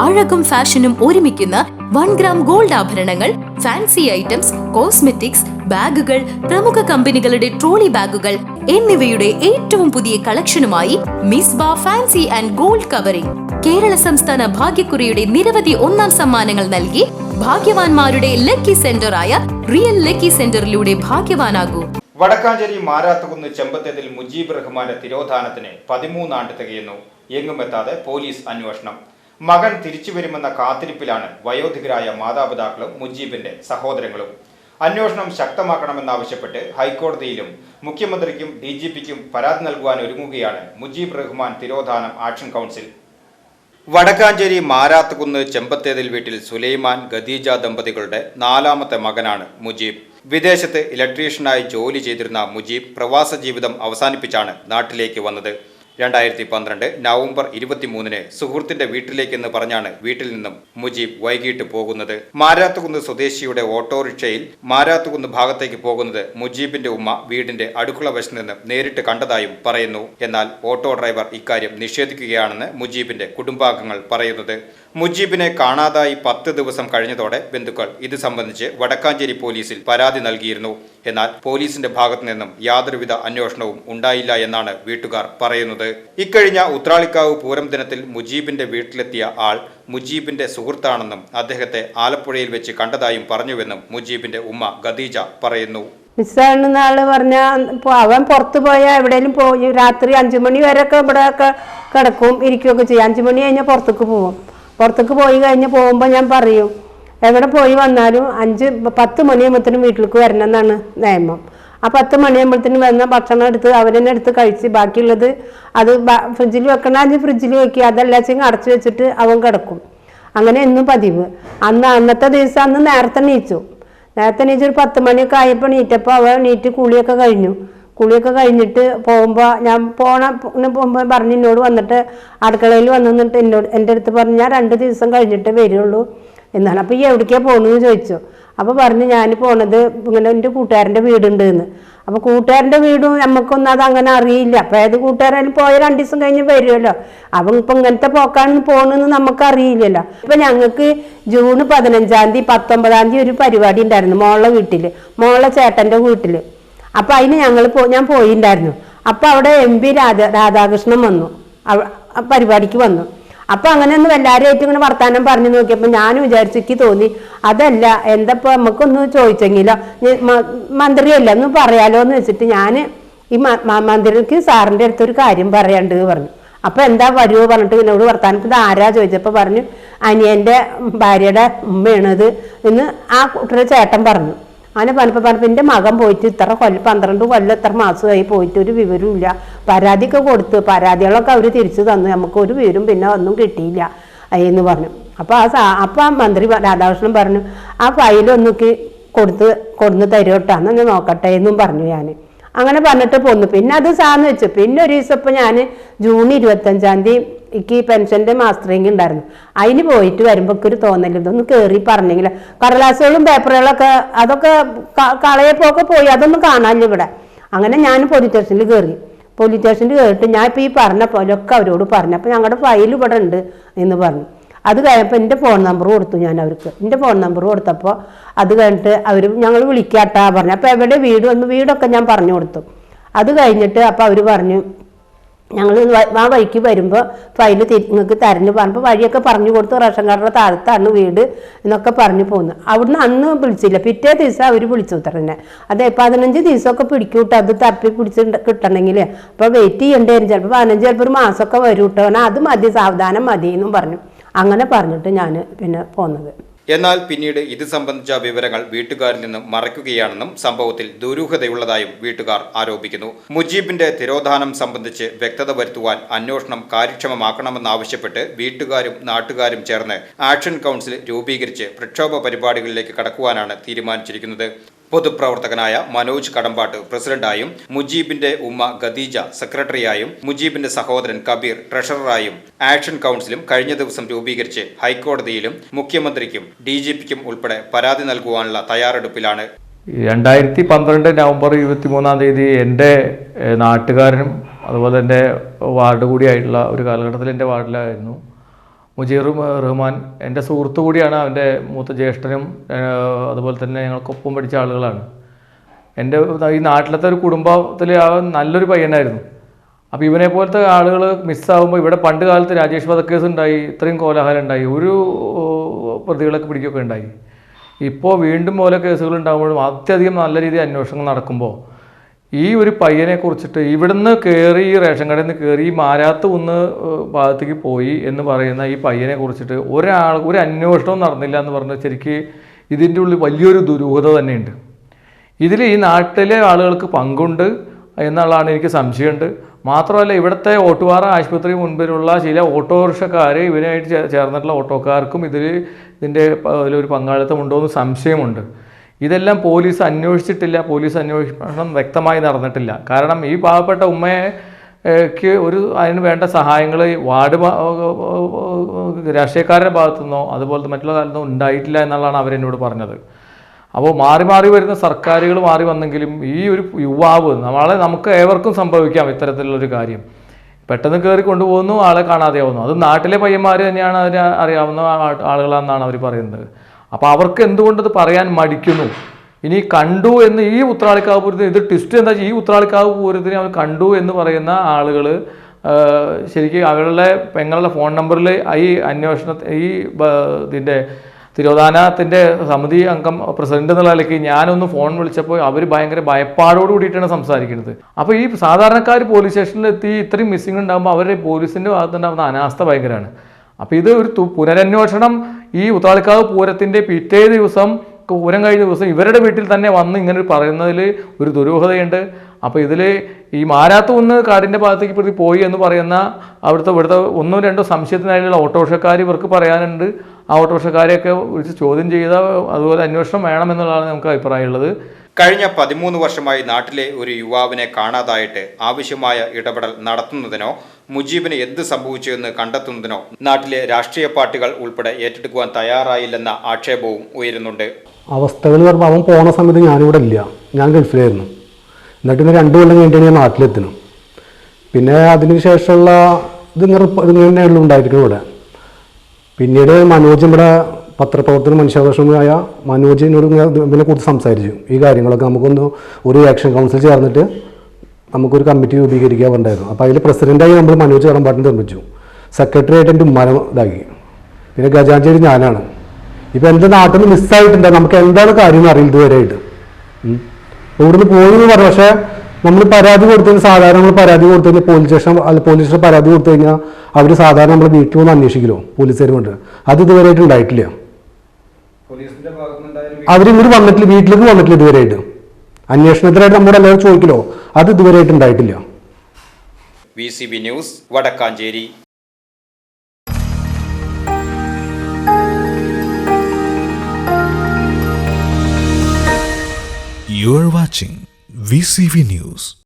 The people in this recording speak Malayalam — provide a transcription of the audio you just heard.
അഴകും ഫാഷനും ഒരുമിക്കുന്ന വൺ ഗ്രാം ഗോൾഡ് ആഭരണങ്ങൾ ഫാൻസി ഐറ്റംസ് കോസ്മെറ്റിക്സ് ബാഗുകൾ പ്രമുഖ കമ്പനികളുടെ ട്രോളി ബാഗുകൾ എന്നിവയുടെ ഏറ്റവും പുതിയ കളക്ഷനുമായി മിസ് ബാ fancy and gold covering. Kerala സംസ്ഥാന ഭാഗ്യക്കുറിയുടെ നിരവധി ഒന്നാം സമ്മാനങ്ങൾ നൽകി ഭാഗ്യവാന്മാരുടെ ലക്കി സെന്ററായ റിയൽ ലക്കി സെന്ററിലൂടെ ഭാഗ്യവാനാകൂ. വടക്കാഞ്ചേരി മാരാത്തുകുന്ന് ചെമ്പത്തേതിൽ മുജീബ് റഹ്മാന്റെ തിരോധാനത്തിന് പതിമൂന്നാണ്ട് തികയുന്നു. എങ്ങുമെത്താതെ പോലീസ് അന്വേഷണം. മകൻ തിരിച്ചു വരുമെന്ന കാത്തിരിപ്പിലാണ് വയോധികരായ മാതാപിതാക്കളും മുജീബിന്റെ സഹോദരങ്ങളും. അന്വേഷണം ശക്തമാക്കണമെന്നാവശ്യപ്പെട്ട് ഹൈക്കോടതിയിലും മുഖ്യമന്ത്രിക്കും ഡി ജി പിക്കും പരാതി നൽകുവാൻ ഒരുങ്ങുകയാണ് മുജീബ് റഹ്മാൻ തിരോധാനം ആക്ഷൻ കൗൺസിൽ. വടക്കാഞ്ചേരി മാരാത്തുകുന്ന് ചെമ്പത്തേതിൽ വീട്ടിൽ സുലൈമാൻ ഖദീജ ദമ്പതികളുടെ നാലാമത്തെ മകനാണ് മുജീബ്. വിദേശത്ത് ഇലക്ട്രീഷ്യനായി ജോലി ചെയ്തിരുന്ന മുജീബ് പ്രവാസ ജീവിതം അവസാനിപ്പിച്ചാണ് നാട്ടിലേക്ക് വന്നത്. രണ്ടായിരത്തി പന്ത്രണ്ട് നവംബർ ഇരുപത്തിമൂന്നിന് സുഹൃത്തിന്റെ വീട്ടിലേക്കെന്ന് പറഞ്ഞാണ് വീട്ടിൽ നിന്നും മുജീബ് വൈകിട്ട് പോകുന്നത്. മാരാത്തുകുന്ന് സ്വദേശിയുടെ ഓട്ടോറിക്ഷയിൽ മാരാത്തുകുന്ന് ഭാഗത്തേക്ക് പോകുന്നത് മുജീബിന്റെ ഉമ്മ വീടിന്റെ അടുക്കള വശത്ത് നിന്ന് നേരിട്ട് കണ്ടതായും പറയുന്നു. എന്നാൽ ഓട്ടോ ഡ്രൈവർ ഇക്കാര്യം നിഷേധിക്കുകയാണെന്ന് മുജീബിന്റെ കുടുംബാംഗങ്ങൾ പറയുന്നത്. മുജീബിനെ കാണാതായി പത്ത് ദിവസം കഴിഞ്ഞതോടെ ബന്ധുക്കൾ ഇത് സംബന്ധിച്ച് വടക്കാഞ്ചേരി പോലീസിൽ പരാതി നൽകിയിരുന്നു. എന്നാൽ പോലീസിന്റെ ഭാഗത്തു നിന്നും യാതൊരുവിധ അന്വേഷണവും ഉണ്ടായില്ല എന്നാണ് വീട്ടുകാർ പറയുന്നത്. ഇക്കഴിഞ്ഞ ഉത്രാളിക്കാവ് പൂരം ദിനത്തിൽ മുജീബിന്റെ വീട്ടിലെത്തിയ ആൾ മുജീബിന്റെ സുഹൃത്താണെന്നും അദ്ദേഹത്തെ ആലപ്പുഴയിൽ വെച്ച് കണ്ടതായും പറഞ്ഞുവെന്നും മുജീബിന്റെ ഉമ്മ ഖദീജ പറയുന്നു. മിസ്സാണെന്ന ആൾ പറഞ്ഞ അവൻ പുറത്തു പോയാൽ എവിടെയെങ്കിലും പോയി രാത്രി അഞ്ചു മണി വരെ ഒക്കെ ഇവിടെ ഒക്കെ കിടക്കും ഇരിക്കുകയൊക്കെ ചെയ്യും. അഞ്ചു മണി കഴിഞ്ഞാൽ പുറത്തേക്ക് പോകും പുറത്തേക്ക് പോയി കഴിഞ്ഞ് പോകുമ്പോൾ ഞാൻ പറയും എവിടെ പോയി വന്നാലും അഞ്ച് പത്ത് മണിയാകുമ്പോഴത്തേനും വീട്ടിലേക്ക് വരണം എന്നാണ് നിയമം. ആ പത്ത് മണിയാകുമ്പോഴത്തേനും വന്ന ഭക്ഷണം എടുത്ത് അവരെന്നെ എടുത്ത് കഴിച്ച് ബാക്കിയുള്ളത് അത് ഫ്രിഡ്ജിൽ വെക്കണ അത് ഫ്രിഡ്ജിൽ വെക്കുക അതല്ല വെച്ചെങ്കിൽ അടച്ചു വെച്ചിട്ട് അവൻ കിടക്കും. അങ്ങനെ എന്നും പതിവ്. അന്ന് അന്നത്തെ ദിവസം അന്ന് നേരത്തെ നീച്ചു നേരത്തെ നീച്ച് ഒരു പത്ത് മണിയൊക്കെ ആയപ്പോൾ നീറ്റപ്പോൾ അവൻ നീറ്റ് കുളിയൊക്കെ കഴിഞ്ഞു. കുളിയൊക്കെ കഴിഞ്ഞിട്ട് പോകുമ്പോൾ ഞാൻ പോണ പോകുമ്പോൾ പറഞ്ഞ് എന്നോട് വന്നിട്ട് അടുക്കളയിൽ വന്നു എന്നോട് എന്റെ അടുത്ത് പറഞ്ഞു ഞാൻ രണ്ട് ദിവസം കഴിഞ്ഞിട്ട് വരുള്ളൂ. എന്നാണ് അപ്പോൾ ഈ എവിടേക്കാണ് പോകണമെന്ന് ചോദിച്ചു. അപ്പോൾ പറഞ്ഞു ഞാൻ പോണത് ഇങ്ങനെ എന്റെ കൂട്ടുകാരന്റെ വീടുണ്ട് എന്ന് അപ്പോൾ കൂട്ടുകാരന്റെ വീടും നമുക്കൊന്നും അത് അങ്ങനെ അറിയില്ല. അപ്പോൾ ഏത് കൂട്ടുകാരും പോയ രണ്ട് ദിവസം കഴിഞ്ഞ് വരുമല്ലോ അപ്പം ഇപ്പം ഇങ്ങനത്തെ പോക്കാണ് പോകണമെന്ന് നമുക്ക് അറിയില്ലല്ലോ ഇപ്പം ഞങ്ങൾക്ക് ജൂൺ പതിനഞ്ചാം തീയതി പത്തൊമ്പതാം തീയതി ഒരു പരിപാടി ഉണ്ടായിരുന്നു മോളെ വീട്ടിൽ മോളെ ചേട്ടന്റെ വീട്ടിൽ അപ്പോൾ അതിന് ഞങ്ങൾ പോ ഞാൻ പോയിണ്ടായിരുന്നു. അപ്പോൾ അവിടെ എം പി രാധ രാധാകൃഷ്ണൻ വന്നു. പരിപാടിക്ക് വന്നു. അപ്പം അങ്ങനെ ഒന്ന് എല്ലാവരുമായിട്ട് ഇങ്ങനെ വർത്താനം പറഞ്ഞു നോക്കിയപ്പോൾ ഞാൻ വിചാരിച്ചു എനിക്ക് തോന്നി അതല്ല എന്തപ്പോ നമുക്കൊന്ന് ചോദിച്ചെങ്കിലോ മന്ത്രി ഒന്ന് പറയാലോ എന്ന് വെച്ചിട്ട് ഞാൻ ഈ മന്ത്രിക്ക് സാറിന്റെ അടുത്ത് ഒരു കാര്യം പറയാണ്ട് പറഞ്ഞു. അപ്പൊ എന്താ വരുമോ പറഞ്ഞിട്ട് എന്നോട് വർത്താനം ഇത് ആരാ ചോദിച്ചപ്പോൾ പറഞ്ഞു അനിയന്റെ ഭാര്യയുടെ ഉമ്മയാണത് എന്ന് ആ കുട്ടിയുടെ ചേട്ടൻ പറഞ്ഞു. അങ്ങനെ പറഞ്ഞപ്പോൾ പറഞ്ഞപ്പോൾ എന്റെ മകൻ പോയിട്ട് ഇത്ര കൊല്ലം പന്ത്രണ്ട് കൊല്ലം ഇത്ര മാസമായി പോയിട്ട് ഒരു വിവരമില്ല പരാതിയൊക്കെ കൊടുത്ത് പരാതികളൊക്കെ അവർ തിരിച്ചു തന്നു. നമുക്ക് ഒരു വിവരം പിന്നെ ഒന്നും കിട്ടിയില്ല എന്ന് പറഞ്ഞു. അപ്പോൾ ആ സാ അപ്പോൾ ആ മന്ത്രി രാധാകൃഷ്ണൻ പറഞ്ഞു ആ ഫയലൊന്നൊക്കെ കൊടുത്ത് കൊടുന്ന് തരുമോട്ടാ എന്നൊന്ന് നോക്കട്ടെ എന്നും പറഞ്ഞു ഞാൻ അങ്ങനെ പറഞ്ഞിട്ട് പോന്നു. പിന്നെ അത് സാന്ന് വെച്ചു. പിന്നെ ഒരു ദിവസം ഇപ്പം ഞാൻ ജൂൺ ഇരുപത്തഞ്ചാം തീയതി എനിക്ക് പെൻഷന്റെ മാസ്റ്ററിങ് ഉണ്ടായിരുന്നു. അതിന് പോയിട്ട് വരുമ്പോൾ ഒരു തോന്നൽ ഇതൊന്ന് കയറി പറഞ്ഞെങ്കിൽ കടലാസുകളും പേപ്പറുകളൊക്കെ അതൊക്കെ കളയപ്പോക്കെ പോയി അതൊന്നും കാണാനില്ല ഇവിടെ. അങ്ങനെ ഞാൻ പോലീസ് സ്റ്റേഷനിൽ കയറി പോലീസ് സ്റ്റേഷനിൽ കയറിയിട്ട് ഞാൻ ഇപ്പോൾ ഈ പറഞ്ഞ പോലൊക്കെ അവരോട് പറഞ്ഞു. അപ്പോൾ ഞങ്ങളുടെ ഫയൽ ഇവിടെ ഉണ്ട് എന്ന് പറഞ്ഞു. അത് കഴിഞ്ഞപ്പോൾ എന്റെ ഫോൺ നമ്പർ കൊടുത്തു ഞാൻ അവർക്ക്. എന്റെ ഫോൺ നമ്പർ കൊടുത്തപ്പോൾ അത് കഴിഞ്ഞിട്ട് അവർ ഞങ്ങൾ വിളിക്കാട്ടാ പറഞ്ഞു. അപ്പോൾ എവിടെ വീട് വന്ന് വീടൊക്കെ ഞാൻ പറഞ്ഞു കൊടുത്തു. അത് കഴിഞ്ഞിട്ട് അപ്പോൾ അവർ പറഞ്ഞു ഞങ്ങൾ ആ വഴിക്ക് വരുമ്പോൾ ഫയൽ നിങ്ങൾക്ക് തരഞ്ഞു പറഞ്ഞപ്പോൾ വഴിയൊക്കെ പറഞ്ഞു കൊടുത്തു. റേഷൻ കാർഡിന്റെ താഴത്താണ് വീട് എന്നൊക്കെ പറഞ്ഞു പോന്നു. അവിടുന്ന് അന്ന് വിളിച്ചില്ല. പിറ്റേ ദിവസം അവർ വിളിച്ചു തന്നെ അതെ പതിനഞ്ച് ദിവസമൊക്കെ പിടിക്കൂട്ടോ? അത് തപ്പി പിടിച്ച് കിട്ടണമെങ്കിൽ അപ്പോൾ വെയിറ്റ് ചെയ്യേണ്ടി ചിലപ്പോൾ പതിനഞ്ച് ചിലപ്പോൾ ഒരു മാസമൊക്കെ വരും കേട്ടോ അത് മതി സാവധാനം മതി എന്നും പറഞ്ഞു. അങ്ങനെ പറഞ്ഞിട്ട് ഞാൻ പിന്നെ പോന്നത്. എന്നാൽ പിന്നീട് ഇത് സംബന്ധിച്ച വിവരങ്ങൾ വീട്ടുകാരിൽ നിന്നും മറയ്ക്കുകയാണെന്നും സംഭവത്തിൽ ദുരൂഹതയുള്ളതായും വീട്ടുകാർ ആരോപിക്കുന്നു. മുജീബിന്റെ തിരോധാനം സംബന്ധിച്ച് വ്യക്തത വരുത്തുവാൻ അന്വേഷണം കാര്യക്ഷമമാക്കണമെന്നാവശ്യപ്പെട്ട് വീട്ടുകാരും നാട്ടുകാരും ചേർന്ന് ആക്ഷൻ കൗൺസിൽ രൂപീകരിച്ച് പ്രക്ഷോഭ പരിപാടികളിലേക്ക് കടക്കുവാനാണ് തീരുമാനിച്ചിരിക്കുന്നത്. പൊതുപ്രവർത്തകനായ മനോജ് കടമ്പാട്ട് പ്രസിഡന്റായും മുജീബിന്റെ ഉമ്മ ഖദീജ സെക്രട്ടറിയായും മുജീബിന്റെ സഹോദരൻ കബീർ ട്രഷററായും ആക്ഷൻ കൗൺസിലും കഴിഞ്ഞ ദിവസം രൂപീകരിച്ച് ഹൈക്കോടതിയിലും മുഖ്യമന്ത്രിക്കും ഡി ജി പിക്കും ഉൾപ്പെടെ പരാതി നൽകുവാനുള്ള തയ്യാറെടുപ്പിലാണ്. രണ്ടായിരത്തി പന്ത്രണ്ട് നവംബർ ഇരുപത്തി മൂന്നാം തീയതി എന്റെ നാട്ടുകാരനും അതുപോലെ എന്റെ വാർഡ് കൂടിയായിട്ടുള്ള ഒരു കാലഘട്ടത്തിൽ എന്റെ വാർഡിലായിരുന്നു. മുജീർ റഹ്മാൻ എന്റെ സുഹൃത്തു കൂടിയാണ് അവന്റെ മൂത്ത ജ്യേഷ്ഠനും അതുപോലെ തന്നെ ഞങ്ങൾക്കൊപ്പം പഠിച്ച ആളുകളാണ്. എന്റെ ഈ നാട്ടിലത്തെ ഒരു കുടുംബത്തിൽ നല്ലൊരു പയ്യനായിരുന്നു. അപ്പോൾ ഇവനെ പോലത്തെ ആളുകൾ മിസ്സാകുമ്പോൾ ഇവിടെ പണ്ട് കാലത്ത് രാജേഷ് വധക്കേസ് ഉണ്ടായി ഇത്രയും കോലാഹലം ഉണ്ടായി ഒരു പ്രതികളൊക്കെ പിടിക്കുകയൊക്കെ ഉണ്ടായി. ഇപ്പോൾ വീണ്ടും പോലെ കേസുകൾ ഉണ്ടാകുമ്പോഴും അത്യധികം നല്ല രീതിയിൽ അന്വേഷണങ്ങൾ നടക്കുമ്പോൾ ഈ ഒരു പയ്യനെ കുറിച്ചിട്ട് ഇവിടുന്ന് കയറി ഈ റേഷൻ കടയിൽ നിന്ന് കയറി ഈ മാരാത്ത് ഒന്ന് ഭാഗത്തേക്ക് പോയി എന്ന് പറയുന്ന ഈ പയ്യനെ കുറിച്ചിട്ട് ഒരാൾ ഒരു അന്വേഷണവും നടന്നില്ല എന്ന് പറഞ്ഞാൽ ശരിക്ക് ഇതിന്റെ ഉള്ളിൽ വലിയൊരു ദുരൂഹത തന്നെയുണ്ട്. ഇതിൽ ഈ നാട്ടിലെ ആളുകൾക്ക് പങ്കുണ്ട് എന്നുള്ളതാണ് എനിക്ക് സംശയമുണ്ട്. മാത്രമല്ല ഇവിടുത്തെ ഓട്ടുപാറ ആശുപത്രി മുൻപിലുള്ള ചില ഓട്ടോറിക്ഷക്കാർ ഇവനായിട്ട് ചേ- ചേർന്നിട്ടുള്ള ഓട്ടോക്കാർക്കും ഇതിൽ ഇതിന്റെ ഒരു പങ്കാളിത്തമുണ്ടോ എന്ന് സംശയമുണ്ട്. ഇതെല്ലാം പോലീസ് അന്വേഷിച്ചിട്ടില്ല പോലീസ് അന്വേഷണം വ്യക്തമായി നടന്നിട്ടില്ല. കാരണം ഈ പാവപ്പെട്ട ഉമ്മയെ ക്ക് ഒരു അതിന് വേണ്ട സഹായങ്ങൾ വാർഡ് രാഷ്ട്രീയക്കാരുടെ ഭാഗത്തുനിന്നോ അതുപോലത്തെ മറ്റുള്ള കാലത്തുനിന്നോ ഉണ്ടായിട്ടില്ല എന്നുള്ളതാണ് അവരെന്നോട് പറഞ്ഞത്. അപ്പോൾ മാറി മാറി വരുന്ന സർക്കാരുകൾ മാറി വന്നെങ്കിലും ഈ ഒരു യുവാവ് നമ്മളെ നമുക്ക് ഏവർക്കും സംഭവിക്കാം ഇത്തരത്തിലുള്ളൊരു കാര്യം. പെട്ടെന്ന് കയറി കൊണ്ടുപോകുന്നു ആളെ കാണാതെയാവുന്നു. അത് നാട്ടിലെ പയ്യന്മാർ തന്നെയാണ് അതിനെ അറിയാവുന്ന ആളുകളാണെന്നാണ് അവർ പറയുന്നത്. അപ്പോൾ അവർക്ക് എന്തുകൊണ്ടത് പറയാൻ മടിക്കുന്നു? ഇനി കണ്ടു എന്ന് ഈ ഉത്രാളിക്കാവ് പൂരത്തിന് ഇത് ട്വിസ്റ്റ് എന്താ വെച്ചാൽ ഈ ഉത്രാളിക്കാവ് പൂരത്തിന് അവർ കണ്ടു എന്ന് പറയുന്ന ആളുകൾ ശരിക്കും അവരുടെ പെങ്ങളുടെ ഫോൺ നമ്പറിൽ ഈ അന്വേഷണ ഈ ഇതിന്റെ തിരോധാനത്തിന്റെ സമിതി അംഗം പ്രസിഡന്റ് എന്നുള്ള നിലയ്ക്ക് ഞാനൊന്ന് ഫോൺ വിളിച്ചപ്പോൾ അവർ ഭയങ്കര ഭയപ്പാടോട് കൂടിയിട്ടാണ് സംസാരിക്കുന്നത്. അപ്പോൾ ഈ സാധാരണക്കാർ പോലീസ് സ്റ്റേഷനിൽ എത്തി ഇത്രയും മിസ്സിംഗ് ഉണ്ടാകുമ്പോൾ അവരുടെ പോലീസിന്റെ ഭാഗത്തുണ്ടാകുന്ന അനാസ്ഥ ഭയങ്കരമാണ് അപ്പോൾ ഇത് ഒരു പുനരന്വേഷണം ഈ ഉത്താളിക്കാവ് പൂരത്തിന്റെ പിറ്റേ ദിവസം പൂരം കഴിഞ്ഞ ദിവസം ഇവരുടെ വീട്ടിൽ തന്നെ വന്ന് ഇങ്ങനെ പറയുന്നതിൽ ഒരു ദുരൂഹതയുണ്ട്. അപ്പോൾ ഇതിൽ ഈ മാരാത്ത് ഒന്ന് കാടിന്റെ ഭാഗത്തേക്ക് പ്രതി പോയി എന്ന് പറയുന്ന അവിടുത്തെ ഇവിടുത്തെ ഒന്നോ രണ്ടോ സംശയത്തിനായുള്ള ഓട്ടോറിക്ഷക്കാർ ഇവർക്ക് പറയാനുണ്ട്. ആ ഓട്ടോറിക്ഷക്കാരെയൊക്കെ വിളിച്ച് ചോദ്യം ചെയ്ത അതുപോലെ അന്വേഷണം വേണമെന്നുള്ളതാണ് നമുക്ക് അഭിപ്രായമുള്ളത്. കഴിഞ്ഞ പതിമൂന്ന് വർഷമായി നാട്ടിലെ ഒരു യുവാവിനെ കാണാതായിട്ട് ആവശ്യമായ ഇടപെടൽ നടത്തുന്നതിനോ മുജീബിന് എന്ത് സംഭവിച്ചു എന്ന് കണ്ടെത്തുന്നതിനോ നാട്ടിലെ രാഷ്ട്രീയ പാർട്ടികൾ ഉൾപ്പെടെ ഏറ്റെടുക്കുവാൻ തയ്യാറായില്ലെന്ന ആക്ഷേപവും ഉയരുന്നുണ്ട്. അവസ്ഥകൾ പറയുമ്പോൾ അവൻ പോണ സമയത്ത് ഞാനിവിടെ ഇല്ല. ഞാൻ ഗൾഫിലായിരുന്നു. എന്നിട്ട് ഇന്ന് രണ്ടു കൊല്ലം കഴിഞ്ഞിട്ടാണ് ഞാൻ നാട്ടിലെത്തുന്നു പിന്നെ അതിന് ശേഷമുള്ള ഇതിങ്ങനെ ഇതിങ്ങനെയുള്ള ഉണ്ടായിരിക്കണം ഇവിടെ. പിന്നീട് മനോജ് ഇവിടെ പത്രപ്രവർത്തന മനുഷ്യാവകാശമായ മനോജിനോട് ഇങ്ങനെ കുറിച്ച് സംസാരിച്ചു. ഈ കാര്യങ്ങളൊക്കെ നമുക്കൊന്ന് ഒരു ആക്ഷൻ കൗൺസിൽ ചേർന്നിട്ട് നമുക്കൊരു കമ്മിറ്റി രൂപീകരിക്കാൻ ഉണ്ടായിരുന്നു അപ്പോൾ അതിൽ പ്രസിഡന്റായി നമ്മൾ മനോജ് കടമ്പാട്ടിനെ നിർമ്മിച്ചു. സെക്രട്ടറി ആയിട്ട് എന്റെ ഉമ്മാനെ ഇതാക്കി. പിന്നെ ഗജാഞ്ചേരി ഞാനാണ്. ഇപ്പം എന്റെ നാട്ടിൽ നിന്ന് മിസ്സായിട്ടുണ്ട് നമുക്ക് എന്താണ് കാര്യം എന്ന് അറിയില്ല ഇവിടെ ഇവിടുന്ന് പോയി എന്ന് പറഞ്ഞു. പക്ഷേ നമ്മൾ പരാതി കൊടുത്തു സാധാരണ നമ്മൾ പരാതി കൊടുത്തു കഴിഞ്ഞാൽ പോലീസ് സ്റ്റേഷൻ അല്ല പോലീസ് സ്റ്റേഷൻ പരാതി കൊടുത്തു കഴിഞ്ഞാൽ അവർ സാധാരണ നമ്മൾ വീട്ടിൽ വന്ന് അന്വേഷിക്കലോ പോലീസുകാർ കൊണ്ട് അത് ഇതുവരെയായിട്ട് ഉണ്ടായിട്ടില്ല. അവർ ഇങ്ങോട്ട് വന്നിട്ടില്ല വീട്ടിലേക്ക് വന്നിട്ടില്ല ഇതുവരെയായിട്ട് അന്വേഷണത്തിനായിട്ട് നമ്മുടെ എല്ലാവരും ചോദിക്കലോ അത് ഇതുവരെയായിട്ട് ഉണ്ടായിട്ടില്ല. V C B news Vadakkanchery. You are watching VCV News.